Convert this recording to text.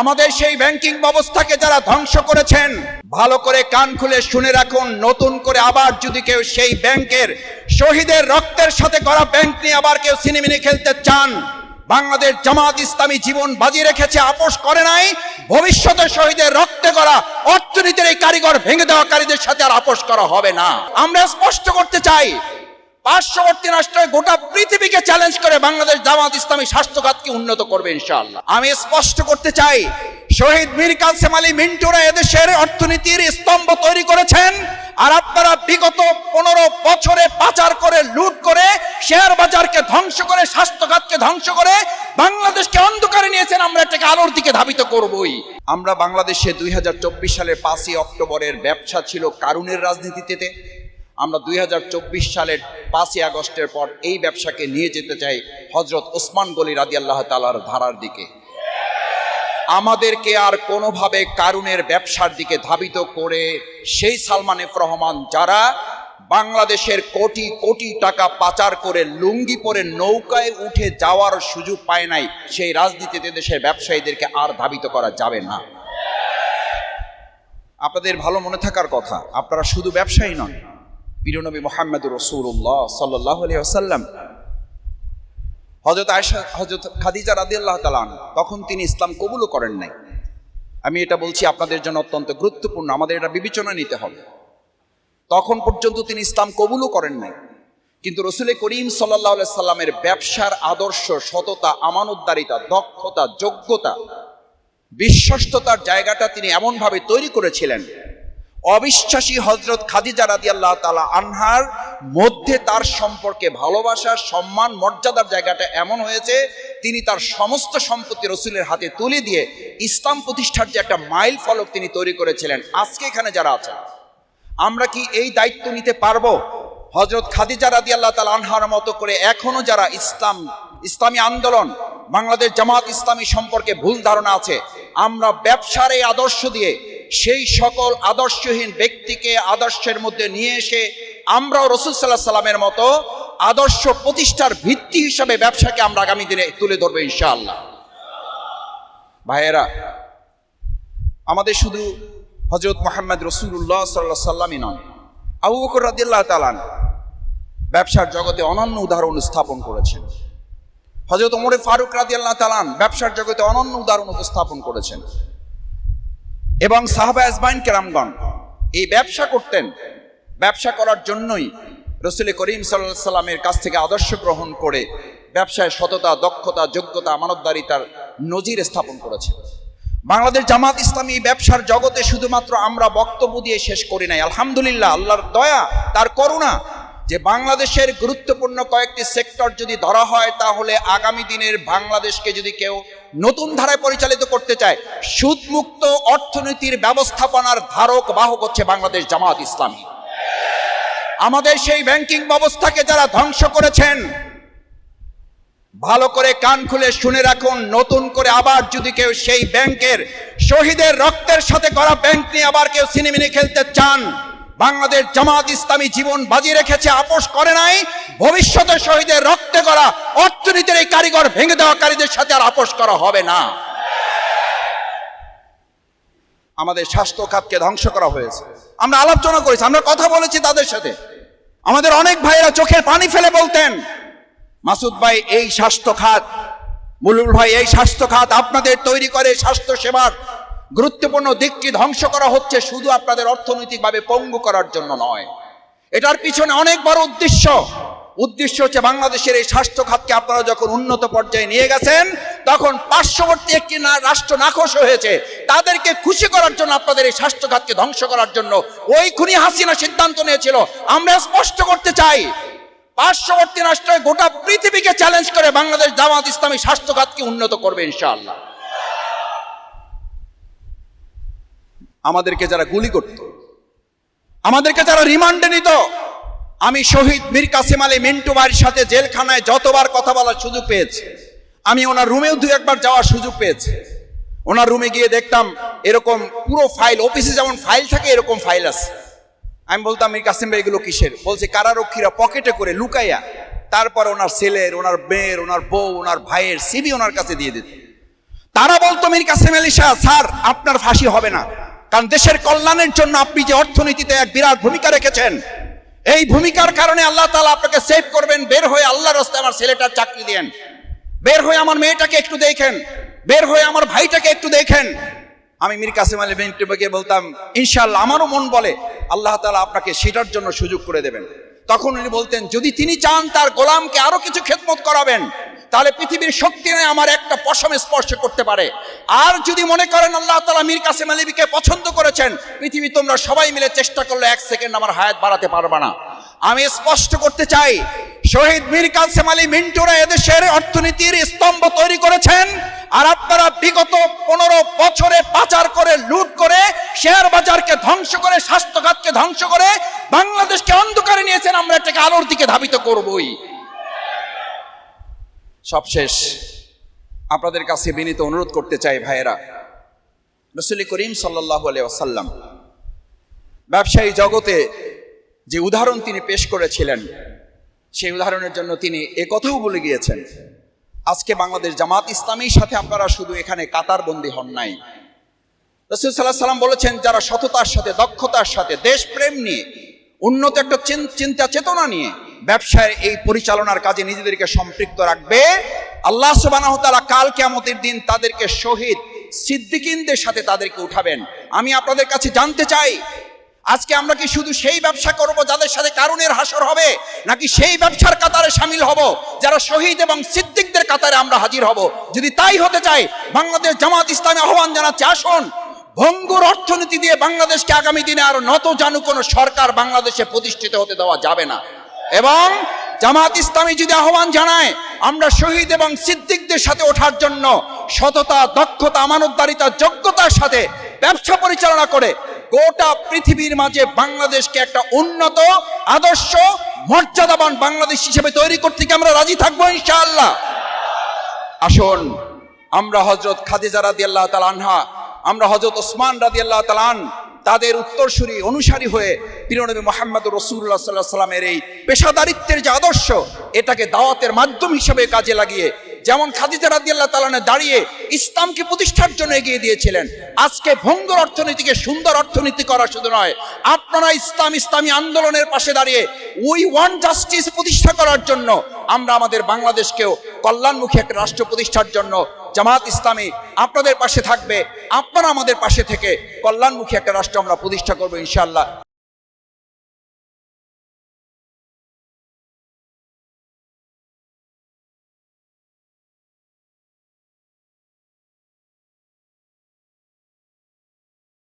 আমাদের সেই ব্যাংকিং ব্যবস্থাকে যারা ধ্বংস করেছেন, ভালো করে কান খুলে শুনে রাখুন, নতুন করে আবার যদি কেউ সেই ব্যাংকের শহীদের রক্তের সাথে করা ব্যাংক নিয়ে আবার কেউ সিনেমিনে খেলতে চান, বাংলাদেশ জামাত ইসলামী জীবন বাজি রেখেছে, আপোষ করে নাই, ভবিষ্যতে শহীদের রক্তে করা অর্থনীতির এই কারিগর ভেঙে দেওয়াকারীদের সাথে আর আপোষ করা হবে না। আমরা স্পষ্ট করতে চাই পার্শ্ববর্তী রাষ্ট্রে গোটা পৃথিবীকে চ্যালেঞ্জ করে বাংলাদেশ জামাত ইসলামী স্বাস্থ্যখাতকে উন্নত করবে ইনশাআল্লাহ। আমি স্পষ্ট করতে চাই শহীদ মীর কাসেম আলী মিন্টুরা এদেশের অর্থনীতির স্তম্ভ তৈরি করেছেন আর আপনারা বিগত পনেরো বছরে পাচার করে লুট করে শেয়ার বাজারকে ধ্বংস করে স্বাস্থ্যখাতকে ধ্বংস করে বাংলাদেশকে অন্ধকারে নিয়েছেন আমরা এটাকে আলোর দিকে ধাবিত করবই। আমরা বাংলাদেশে দুই হাজার চব্বিশ সালের পাঁচই অক্টোবরের ব্যবসা ছিল কারুনের রাজনীতিতে। আমরা দুই হাজার চব্বিশ সালের পাঁচই আগস্টের পর এই ব্যবসাকে নিয়ে যেতে চাই হজরত ওসমান গলি রাজি আল্লাহ তালার ধারার দিকে। আমাদেরকে আর কোনোভাবে কারুনের ব্যবসার দিকে ধাবিত করে সেই সালমান এফ রহমান যারা বাংলাদেশের কোটি কোটি টাকা পাচার করে লুঙ্গি পরে নৌকায় উঠে যাওয়ার সুযোগ পায় নাই, সেই রাজনীতিতে দেশের ব্যবসায়ীদেরকে আর ধাবিত করা যাবে না। আপনাদের ভালো মনে থাকার কথা, আপনারা শুধু ব্যবসায়ী নন বীরনবী মোহাম্মদুর রসুল্লাহ সাল্লাহ আলিয়া সাল্লাম হজরত আয়সা হজরত খাদিজা রাদি আল্লাহ তালান তখন তিনি ইসলাম কবুলও করেন নাই। আমি এটা বলছি আপনাদের জন্য অত্যন্ত গুরুত্বপূর্ণ, আমাদের এটা বিবেচনা নিতে হবে। তখন পর্যন্ত তিনি ইসলাম কবুলও করেন নাই। কিন্তু রসুল করিম সাল্লাহ সাল্লামের ব্যবসার আদর্শ, সততা, আমানতদারিতা, দক্ষতা, যোগ্যতা, বিশ্বস্ততার জায়গাটা তিনি এমনভাবে তৈরি করেছিলেন অবিশ্বাসী হজরত খাদিজা রাদি আল্লাহ তালা আনহার মধ্যে তার সম্পর্কে ভালোবাসা, সম্মান, মর্যাদার জায়গাটা এমন হয়েছে, তিনি তার সমস্ত সম্পত্তি রসুলের হাতে তুলে দিয়ে ইসলাম প্রতিষ্ঠার যে একটা মাইল ফলক তিনি তৈরি করেছিলেন, আজকে এখানে যারা আছেন, আমরা কি এই দায়িত্ব নিতে পারব? হজরত খাদিজা রাদি আল্লাহ তালা আনহার মতো করে এখনও যারা ইসলাম, ইসলামী আন্দোলন, বাংলাদেশ জামাত ইসলামী সম্পর্কে ভুল ধারণা আছে, আমরা ব্যবসার এই আদর্শ দিয়ে সেই সকল আদর্শহীন ব্যক্তিকে আদর্শের মধ্যে নিয়ে এসে আমরাও রসুল সাল্লাহ সাল্লামের মতো আদর্শ প্রতিষ্ঠার ভিত্তি হিসাবে ব্যবসাকে আমরা আগামী দিনে তুলে ধরবো ইনশাআল্লাহ। ভাইয়েরা, আমাদের শুধু হজরত মোহাম্মদ রসুল্লাহ সাল্লাহ সাল্লামই নন আবু বকর রাদিল্লাহ তালান ব্যবসার জগতে অনন্য উদাহরণ স্থাপন করেছেন। হজরত ওমরে ফারুক রাদি আল্লাহ তালান ব্যবসার জগতে অনন্য উদাহরণ উপস্থাপন করেছেন। এবং সাহাবা আজমাইন কেরামগণ এই ব্যবসা করতেন। ব্যবসা করার জন্যই রসুল করিম সাল্লাহ সাল্লামের কাছ থেকে আদর্শ গ্রহণ করে ব্যবসায় সততা, দক্ষতা, যোগ্যতা, আমানতদারিতার নজির স্থাপন করেছে বাংলাদেশ জামাত ইসলামী ব্যবসার জগতে শুধুমাত্র আমরা বক্তব্য দিয়ে শেষ করি নাই। আলহামদুলিল্লাহ, আল্লাহর দয়া, তার করুণা যে বাংলাদেশের গুরুত্বপূর্ণ কয়েকটি সেক্টর যদি ধরা হয়, তাহলে আগামী দিনের বাংলাদেশকে যদি কেউ নতুন ধারায় পরিচালিত করতে চায়, সুদমুক্ত অর্থনীতির ব্যবস্থাপনার ধারক, বাহক হচ্ছে বাংলাদেশ জামাত ইসলামী। আমাদের সেই ব্যাংকিং ব্যবস্থাকে যারা ধ্বংস করেছেন, ভালো করে কান খুলে শুনে রাখুন, নতুন করে আবার যদি কেউ সেই ব্যাংকের শহীদের রক্তের সাথে করা ব্যাংক নিয়ে আবার কেউ সিনেমিনে খেলতে চান বাংলাদেশ জামাত ইসলামী জীবন বাজি রেখেছে, আপোষ করে নাই। ভবিষ্যতে শহীদের রক্তে করা অর্থনীতির এই কারিগর ভেঙে দেওয়াকারীদের সাথে আর আপোষ করা হবে না। আমাদের স্বাস্থ্য খাতকে ধ্বংস করা হয়েছে। আমরা আলোচনা করেছি, আমরা কথা বলেছি তাদের সাথে। আমাদের অনেক ভাইয়েরা চোখের পানি ফেলে বলতেন, মাসুদ ভাই, এই স্বাস্থ্য খাত, মুলুল ভাই, এই স্বাস্থ্য খাত আপনাদের তৈরি করে স্বাস্থ্য সেবার গুরুত্বপূর্ণ দিকটি ধ্বংস করা হচ্ছে শুধু আপনাদের অর্থনৈতিকভাবে পঙ্গু করার জন্য নয়। এটার পিছনে অনেক বড় উদ্দেশ্য। উদ্দেশ্য হচ্ছে বাংলাদেশের এই স্বাস্থ্য খাতকে আপনারা যখন উন্নত পর্যায়ে নিয়ে গেছেন, তখন পার্শ্ববর্তী একটি রাষ্ট্র নাখোশ হয়েছে। তাদেরকে খুশি করার জন্য আপনাদের এই স্বাস্থ্য খাতকে ধ্বংস করার জন্য ওই খুনি হাসিনা সিদ্ধান্ত নিয়েছিল। আমরা স্পষ্ট করতে চাই, পার্শ্ববর্তী রাষ্ট্র গোটা পৃথিবীকে চ্যালেঞ্জ করে বাংলাদেশ জামাত ইসলামী স্বাস্থ্য খাতকে উন্নত করবে ইনশাআল্লাহ। আমাদেরকে যারা গুলি করত, আমাদেরকে যারা রিমান্ডে নিত, আমি শহীদ মীর কাসিম আলী মিন্টু ভাইয়ের সাথে জেলখানায় যতবার কথা বলার সুযোগ পেয়েছি, আমি ওনার রুমেও দু একবার যাওয়ার সুযোগ পেয়েছি। ওনার রুমে গিয়ে দেখতাম এরকম পুরো ফাইল, অফিসে যেমন ফাইল থাকে, এরকম ফাইল আছে। আমি বলতাম, মীর কাসিম ভাই, এগুলো কিসের? বলছে, কারারক্ষীরা পকেটে করে লুকাইয়া তারপর ওনার ছেলের, ওনার মেয়ের, ওনার বউ, ওনার ভাইয়ের সিবি ওনার কাছে দিয়ে দিত। তারা বলতো, মীর কাসেম আলী শাহ স্যার, আপনার ফাঁসি হবে না। কারণ দেশের কল্যাণের জন্য আপনি যে অর্থনীতিতে এক বিরাট ভূমিকা রেখেছেন, এই ভূমিকার কারণে আল্লাহ তালা আপনাকে সেভ করবেন। বের হয়ে আল্লাহ রাস্তায় আমার ছেলেটার চাকরি দেন। বের হয়ে আমার মেয়েটাকে একটু দেখেন। বের হয়ে আমার ভাইটাকে একটু দেখেন। আমি মীর কাসেম আলী বেন্টুবাকে বলতাম, ইনশাআল্লাহ আমারও মন বলে, আল্লাহ তালা আপনাকে সেটার জন্য সুযোগ করে দেবেন। তখন উনি বলতেন, যদি তিনি চান তার গোলামকে আরও কিছু খেদমত করাবেন তাহলে পৃথিবীর শক্তি নেই আমার একটা পশম স্পর্শ করতে পারে। আর যদি মনে করেন আল্লাহ তাআলা মীর কাসেম আলীকে পছন্দ করেছেন, পৃথিবী তোমরা সবাই মিলে চেষ্টা করলে এক সেকেন্ড আমার হায়াত বাড়াতে পারবে না। আমি স্পষ্ট করতে চাই, শহীদ মীর কাসেম আলী মিন্টুরা এদেশের অর্থনীতির স্তম্ভ তৈরি করেছেন, আর আপনারা বিগত পনেরো বছরে পাচার করে, লুট করে, শেয়ার বাজারকে ধ্বংস করে স্বাস্থ্য খাতকে ধ্বংস করে, বাংলাদেশকে অন্ধকারে নিয়েছেন, আমরা এটাকে আলোর দিকে ধাবিত করবই। সবশেষ আপনাদের কাছে বিনীত অনুরোধ করতে চাই ভাইয়েরা, রসুল করিম সাল্লাহ আসাল্লাম ব্যবসায়ী জগতে যে উদাহরণ তিনি পেশ করেছিলেন, সেই উদাহরণের জন্য তিনি এ কথাও বলে গিয়েছেন, আজকে বাংলাদেশ জামাত ইসলামীর সাথে আপনারা শুধু এখানে কাতারবন্দি হন নাই। রসুল সাল্লাহ সাল্লাম বলেছেন, যারা সততার সাথে, দক্ষতার সাথে দেশপ্রেম নিয়ে, উন্নত একটা চিন- চিন্তা চেতনা নিয়ে ব্যবসায় এই পরিচালনার কাজে নিজেদেরকে সম্পৃক্ত রাখবে। আল্লাহ সুবাহ কাল কেমতের দিন তাদেরকে শহীদ সিদ্দিকিনদের সাথে তাদেরকে উঠাবেন। আমি আপনাদের কাছে জানতে চাই, আজকে আমরা কি শুধু সেই ব্যবসা করব যাদের সাথে কারণের হাসর হবে, নাকি সেই ব্যবসার কাতারে সামিল হব, যারা শহীদ এবং সিদ্দিকদের কাতারে আমরা হাজির হব? যদি তাই হতে চাই, বাংলাদেশ জামাত ইসলামী আহ্বান জানাচ্ছে, আসুন। ভঙ্গুর অর্থনীতি দিয়ে বাংলাদেশকে আগামী দিনে আরও নত জানু কোনো সরকার বাংলাদেশে প্রতিষ্ঠিত হতে দেওয়া যাবে না। এবং জামাত ইসলামী যদি আহ্বান জানায়, আমরা শহীদ এবং সিদ্দিকদের সাথে ওঠার জন্য সততা, দক্ষতা, আমানতদারিতা, যোগ্যতার সাথে ব্যবসা পরিচালনা করে গোটা পৃথিবীর মাঝে বাংলাদেশকে একটা উন্নত, আদর্শ, মর্যাদাবান বাংলাদেশ হিসেবে তৈরি করতে কি আমরা রাজি থাকব ইনশাআল্লাহ? আসুন, আমরা হজরত খাদিজা রাদি আল্লাহ আনহা, আমরা হজরত ওসমান রাদি আল্লাহ তালান তাদের উত্তরসূরি অনুসারী হয়ে প্রিয়নবী মোহাম্মদ রসুল্লাহ সাল্লাহ সাল্লামের এই পেশাদারিত্বের যে আদর্শ, এটাকে দাওয়াতের মাধ্যম হিসেবে কাজে লাগিয়ে, যেমন খাদিজা রাদি আল্লাহ তালানে দাঁড়িয়ে ইসলামকে প্রতিষ্ঠার জন্য এগিয়ে দিয়েছিলেন। আজকে ভঙ্গুর অর্থনীতিকে সুন্দর অর্থনীতি করা শুধু নয়, আপনারা ইসলাম ইসলামী আন্দোলনের পাশে দাঁড়িয়ে উই ওয়ান জাস্টিস প্রতিষ্ঠা করার জন্য আমরা আমাদের বাংলাদেশকেও কল্যাণমুখী একটা রাষ্ট্র প্রতিষ্ঠার জন্য জামাত ইসলামী আপনাদের পাশে থাকবে, আপনারা আমাদের পাশে থেকে কল্যাণমুখী একটা রাষ্ট্র আমরা প্রতিষ্ঠা করব ইনশাআল্লাহ।